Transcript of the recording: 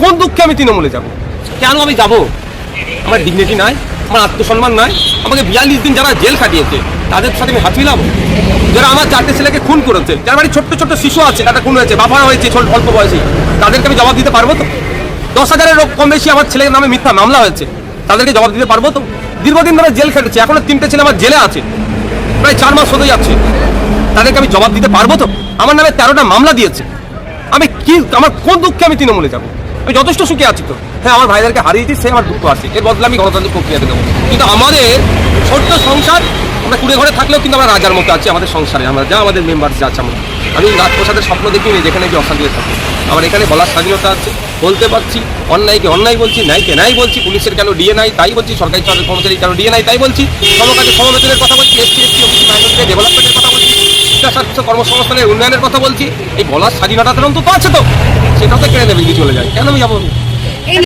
কোন দুঃখে আমি তৃণমূলে যাব? কেন আমি যাব? আমার ডিগনিটি নাই, আমার আত্মসম্মান নাই, আমাকে বিয়াল্লিশ দিন যারা জেল কাটিয়েছে তাদের সাথে আমি হাত মিলাবো যারা আমার চারটে ছেলেকে খুন করেছে, যার বাড়ি ছোট্ট ছোট্ট শিশু আছে, তাদের খুন হয়েছে বাবা হয়েছে অল্প বয়সে, তাদেরকে আমি জবাব দিতে পারব তো? দশ হাজারের কম বেশি আমার ছেলের নামে মিথ্যা মামলা হয়েছে, তাদেরকে জবাব দিতে পারব তো? দীর্ঘদিন ধরে জেল খেটেছে, এখনও তিনটে ছেলে আমার জেলে আছে, প্রায় চার মাস হতে যাচ্ছে, তাদেরকে আমি জবাব দিতে পারব তো? আমার নামে তেরোটা মামলা দিয়েছে, আমি কি, আমার কোন দুঃখে আমি তৃণমূলে যাব? আমি যথেষ্ট সুখে আছি তো। হ্যাঁ আমার ভাইদেরকে হারিয়েছি সে আমার দুঃখ আছে। এর বদলে আমি গণতান্ত্রিক প্রক্রিয়াতে দেবো। কিন্তু আমাদের ছোট্ট সংসার, আমরা কুড়ে ঘরে থাকলেও কিন্তু আমরা রাজার মতো আছি আমাদের সংসারে। আমরা যা আমাদের মেম্বার যা আছে আমরা। আমি রাজপ্রসাদের স্বপ্ন দেখিনি যেখানে কি অশান্তিতে থাকি। আমার এখানে বলার স্বাধীনতা আছে, বলতে পারছি, অন্যায়কে অন্যায় বলছি, ন্যায়কে ন্যায় বলছি, পুলিশের কেন ডিএ নাই তাই বলছি, সরকারি কর্মচারী কেন ডিএ নাই তাই বলছি সমকাজে সমবেতনের কথা বলছি এসটি এসটি ওবিসি ডেভেলপমেন্টের কথা বলছি। স্বাস্থ্য কর্মসংস্থানের উন্নয়নের কথা বলছি, এই বলার স্বাধীনতা অন্তত আছে তো। সেটাও তো কেড়ে নেবে চলে যায়। কেন আমি যাব?